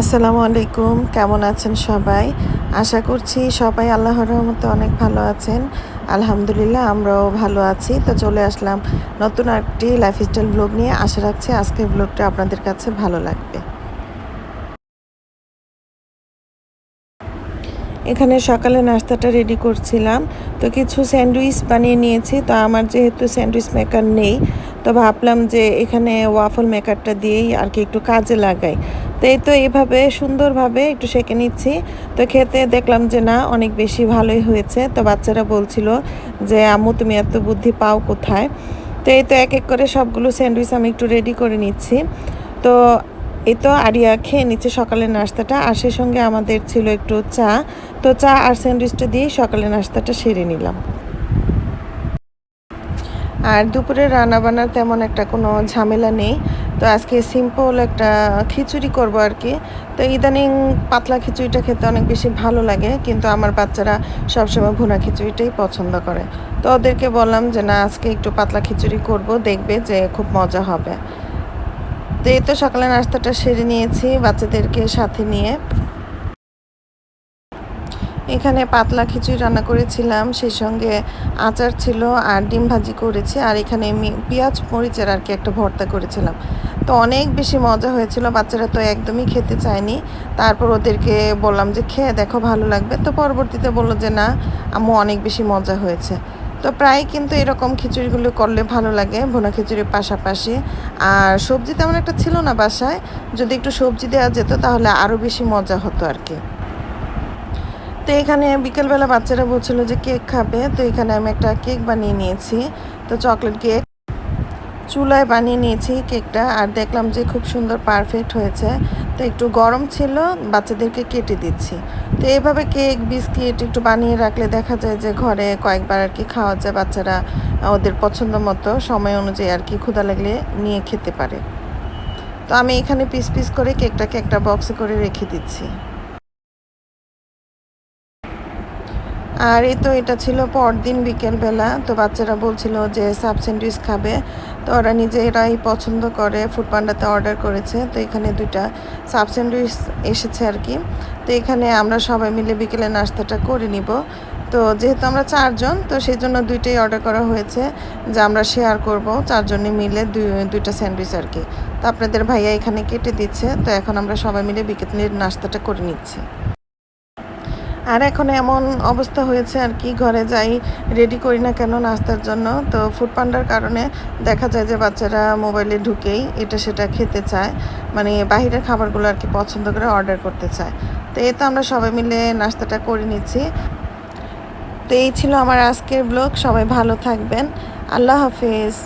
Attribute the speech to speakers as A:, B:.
A: আসসালামু আলাইকুম, কেমন আছেন সবাই? আশা করছি সবাই আল্লাহর রহমতে অনেক ভালো আছেন। আলহামদুলিল্লাহ, আমরাও ভালো আছি। তো চলে আসলাম নতুন একটি লাইফস্টাইল ব্লগ নিয়ে। আশা রাখছি আজকের ব্লগটা আপনাদের কাছে ভালো লাগবে। এখানে সকালে নাস্তাটা রেডি করছিলাম। তো কিছু স্যান্ডউইচ বানিয়ে নিয়েছি। তো আমার যেহেতু স্যান্ডউইচ মেকার নেই, তো ভাবলাম যে এখানে ওয়াফল মেকারটা দিয়েই আর কি একটু কাজে লাগাই। তো এই তো এইভাবে সুন্দরভাবে একটু সেঁকে নিচ্ছি। তো খেতে দেখলাম যে না, অনেক বেশি ভালোই হয়েছে। তো বাচ্চারা বলছিল যে, আম্মু, তুমি এত বুদ্ধি পাও কোথায়? তো এই তো এক এক করে সবগুলো স্যান্ডউইচ আমি একটু রেডি করে নিচ্ছি। তো এই তো আরিয়া খেয়ে নিচ্ছে সকালের নাস্তাটা। আর সেই সঙ্গে আমাদের ছিল একটু চা। তো চা আর স্যান্ডউইচটা দিয়েই সকালের নাস্তাটা সেরে নিলাম। আর দুপুরে রান্না বান্নার তেমন একটা কোনো ঝামেলা নেই। তো আজকে সিম্পল একটা খিচুড়ি করব আর কি। তো ইদানিং পাতলা খিচুড়িটা খেতে অনেক বেশি ভালো লাগে, কিন্তু আমার বাচ্চারা সবসময় ভুনা খিচুড়িটাই পছন্দ করে। তো ওদেরকে বললাম যে, না, আজকে একটু পাতলা খিচুড়ি করব, দেখবে যে খুব মজা হবে। তো এই তো সকালে নাস্তাটা সেরে নিয়েছি বাচ্চাদেরকে সাথে নিয়ে। এখানে পাতলা খিচুড়ি রান্না করেছিলাম, সেই সঙ্গে আচার ছিল আর ডিম ভাজি করেছি, আর এখানে আমি পেঁয়াজ মরিচের আর কি একটা ভর্তা করেছিলাম। তো অনেক বেশি মজা হয়েছিল, বাচ্চারা তো একদমই খেতে চায়নি। তারপর ওদেরকে বললাম যে, খেয়ে দেখো, ভালো লাগবে। তো পরবর্তীতে বলল যে, না, আম্মু, অনেক বেশি মজা হয়েছে। তো প্রায় কিন্তু এরকম খিচুড়িগুলো করলে ভালো লাগে, ভোনা খিচুড়ির পাশাপাশি। আর সবজি তেমন একটা ছিল না বাসায়, যদি একটু সবজি দেওয়া যেত, তাহলে আরও বেশি মজা হতো আর কি। তো এখানে বিকেলবেলা বাচ্চারা বলছিল যে কেক খাবে, তো এখানে আমি একটা কেক বানিয়ে নিয়েছি, তো চকলেট কেক চুলায় বানিয়ে নিয়েছি কেকটা, আর দেখলাম যে খুব সুন্দর পারফেক্ট হয়েছে, তো একটু গরম ছিল, বাচ্চাদেরকে কেটে দিচ্ছি। তো এইভাবে কেক, বিস্কিট একটু বানিয়ে রাখলে দেখা যায় যে ঘরে কয়েকবার আর কি খাওয়া যায় বাচ্চারা, ওদের পছন্দ মতো, সময় অনুযায়ী আর কি ক্ষুধা লাগলে নিয়ে খেতে পারে। তো আমি এখানে পিস পিস করে কেকটাকে একটা বক্সে করে রেখে দিচ্ছি। আর এই তো এটা ছিল পরদিন বিকেলবেলা, তো বাচ্চারা বলছিল যে সাব স্যান্ডউইচ খাবে। তো ওরা নিজেরাই পছন্দ করে, ফুড পান্ডাতে অর্ডার করেছে, তো এখানে দুইটা সাব স্যান্ডউইচ এসেছে আর কি। তো এখানে আমরা সবাই মিলে বিকেলে নাস্তাটা করে নিব। তো যেহেতু আমরা চারজন, তো সেই জন্য দুইটাই অর্ডার করা হয়েছে, যে আমরা শেয়ার করব চারজনে মিলে দুই, দুইটা স্যান্ডউইচ আর কি। তো আপনাদের ভাইয়া এখানে কেটে দিচ্ছে, তো এখন আমরা সবাই মিলে বিকেলের নাস্তাটা করে নিচ্ছি। আর এখন এমন অবস্থা হয়েছে আর কি, ঘরে যাই রেডি করি না কেন নাস্তার জন্য। তো ফুড পান্ডার কারণে দেখা যায় যে বাচ্চারা মোবাইলে ঢুকেই এটা সেটা খেতে চায়। মানে বাহিরের খাবারগুলো আর কি পছন্দ করে অর্ডার করতে চায়। তো এই তো আমরা সবাই মিলে নাস্তাটা করে নিচ্ছি। তো এই ছিল আমার আজকের ব্লগ সবাই ভালো থাকবেন। আল্লাহ হাফিজ।